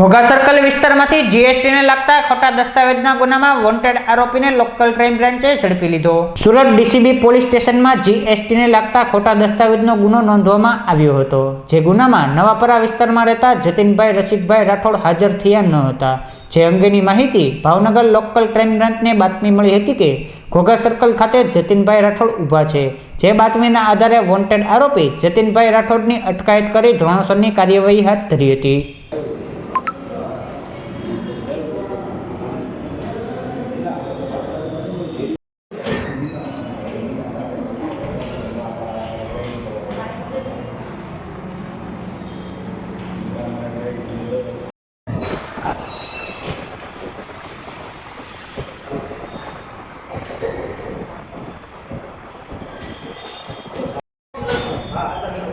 Ghogha circle વિસ્તારમાંથી જીએસટીને લાગતા ખોટા દસ્તાવેજના ગુનામાં વોન્ટેડ આરોપીને લોકલ ક્રાઇમ બ્રાન્ચે ઝડપી લીધો. સુરત ડીસીબી પોલીસ સ્ટેશનમાં જીએસટીને લાગતા ખોટા દસ્તાવેજનો ગુનો નોંધવામાં આવ્યો હતો, જે ગુનામાં નવાપરા વિસ્તારમાં રહેતા જતીનભાઈ, રસિકભાઈ રાઠોડ હાજર થયા ન હતા. જે અંગેની માહિતી ભાવનગર લોકલ ક્રાઇમ બ્રાન્ચને બાતમી મળી હતી કે, ઘોઘા સર્કલ ખાતે જતીનભાઈ રાઠોડ ઊભા છે. જે બાતમીના આધારે વોન્ટેડ આરોપી જતીનભાઈ રાઠોડની અટકાયત કરી ધોરણસરની કાર્યવાહી હાથ ધરી હતી. हाँ